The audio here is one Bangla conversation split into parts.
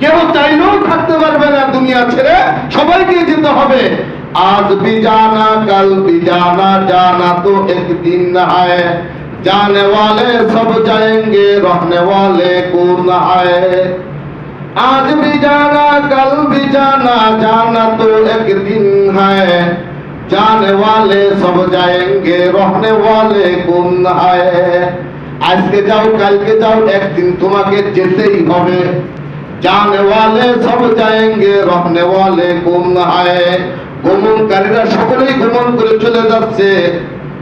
কেউ চাইলেও থাকতে পারবে না দুনিয়া ছেড়ে সবাইকে যেতে হবে আজ भी जाना कल भी जाना जाना तो एक दिन है जाने वाले सब जाएंगे रहने वाले कौन है आज भी जाना कल भी जाना जाना तो एक दिन है जाने वाले सब जाएंगे रहने वाले कौन है আজকে যাও কালকে যাও একদিন তোমাকে যেতেই হবে জানে ওয়ালে সব যায়েঙ্গে রহনে ওয়ালে গুম হায় গমনকারীরা সকলেই গমন করে চলে যাচ্ছে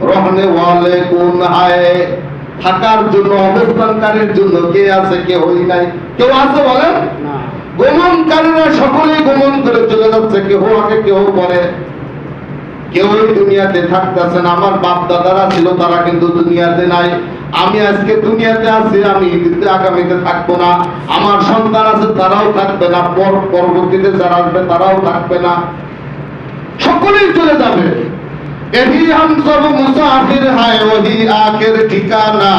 রহনে ওয়ালে গুম হায় থাকার জন্য অবস্থানকারীর জন্য কে আছে কে হই নাই? কেউ আছে বলেন? গমনকারীরা সকলেই গমন করে চলে যাচ্ছে কেউ আগে কেউ পরে। কেউ দুনিয়াতে থাকতেছেন আমার বাপ দাদারা ছিল, তারা কিন্তু দুনিয়াতে নাই। আমি আজকে দুনিয়াতে আছি, আমি ইতিতে আগামীতে থাকব না। আমার সন্তান আছে, তারাও থাকবে না। পর পরবর্তীতে যারা আসবে, তারাও থাকবে না। সকলেই চলে যাবে। এহি হাম সব মুসাফির হায়, ওহি আখের ঠিকানা।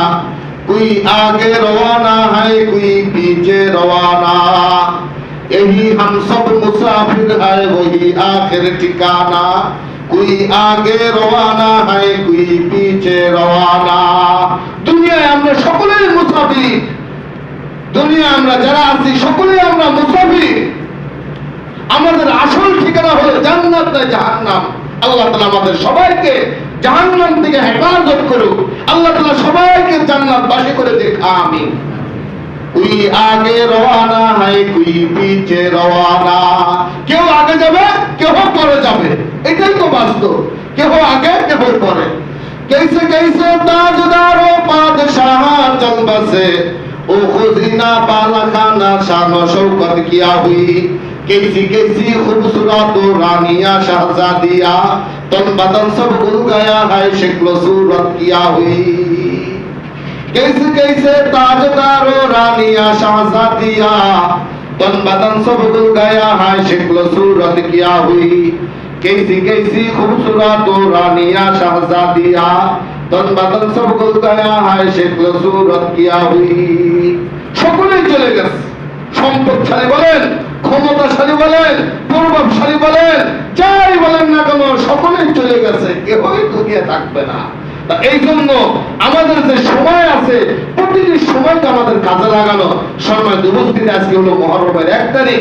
কুই আগে রওয়ানা হায় কুই পিছে রওয়ানা। এহি হাম সব মুসাফির হায়, ওহি আখের ঠিকানা। কুই আগে রওয়ানা হয় কুই পিছে রওয়ানা। দুনিয়ায় আমরা সকলেই মুসাফির। দুনিয়ায় আমরা যারা আছি, সকলেই আমরা মুসাফির। আমাদের আসল ঠিকানা হলো জান্নাত না জাহান্নাম। আল্লাহ তালা আমাদের সবাইকে জাহান্নাম থেকে হেফাজত করুক। আল্লাহ তালা সবাইকে জান্নাত বাসী করে দেখ আমি কুই আগে রওয়ানা হাই কুই পিছে রওয়ানা। কেউ আগে যাবে, কেউ পরে যাবে। এটাই তো বাস্তব কেউ আগে কেউ পরে कैसे कैसे ताजदारो बादशाह चल बसे ओ खुजीना पाला खाना शान शौकत किया हुई कैसी कैसी खूबसूरत रानिया शहजादिया तन बदन सब उड़ गया है शक्ल सूरत किया हुई कैसे कैसे ताजदारो रानिया शहजादिया तन बदन सब उड़ गया है शक्ल सूरत किया हुई कैसी कैसी खूबसूरत रानिया शहजादिया तन बदन सब गुल गया है शक्ल सूरत किया हुई সকলেই চলে গেছে সম্পদশালী বলেন ক্ষমতাশালী বলেন প্রভাবশালী বলেন যাই বলেন না কেন সকলেই চলে গেছে কেউই দুনিয়া থাকবে না তা এই জন্য আমাদের যে সময় আছে প্রতিটি সময়কে আমাদের কাজে লাগানো সময় উপস্থিতি আজকে হলো মহরমের এক তারিখ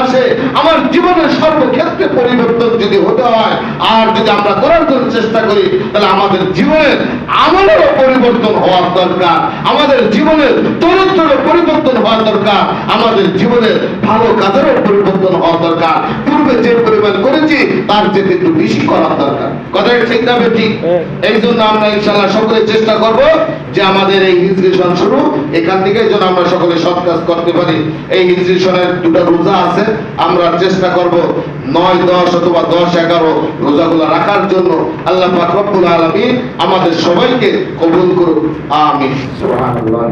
আসে, আমার জীবনের সর্বক্ষেত্রে পরিবর্তন যদি হতে হয়, আর যদি আমরা করার জন্য চেষ্টা করি, তাহলে আমাদের জীবনের আমলেরও পরিবর্তন হওয়ার দরকার, আমাদের জীবনের চরিত্রেরও পরিবর্তন হওয়ার দরকার, আমাদের জীবনের ভালো কাজেরও পরিবর্তন হওয়ার দরকার। যে পরিমাণ করেছি তার চেয়ে একটু বেশি করার দরকার। কথাটা ঠিক না ঠিক এই জন্য আমরা ইনশাল্লাহ সকলে চেষ্টা করব যে আমাদের এই হিজরি শুরু এখান থেকে যেন আমরা সকলে সৎ কাজ করতে পারি। এই হিজরি দুটো রোজা আছে আমরা চেষ্টা করব নয় দশ অথবা দশ এগারো রোজাগুলো রাখার জন্য। আল্লাহ পাক রব্বুল আলামিন আমাদের সবাইকে কবুল করুন আমিন। সুবহানাল্লাহ।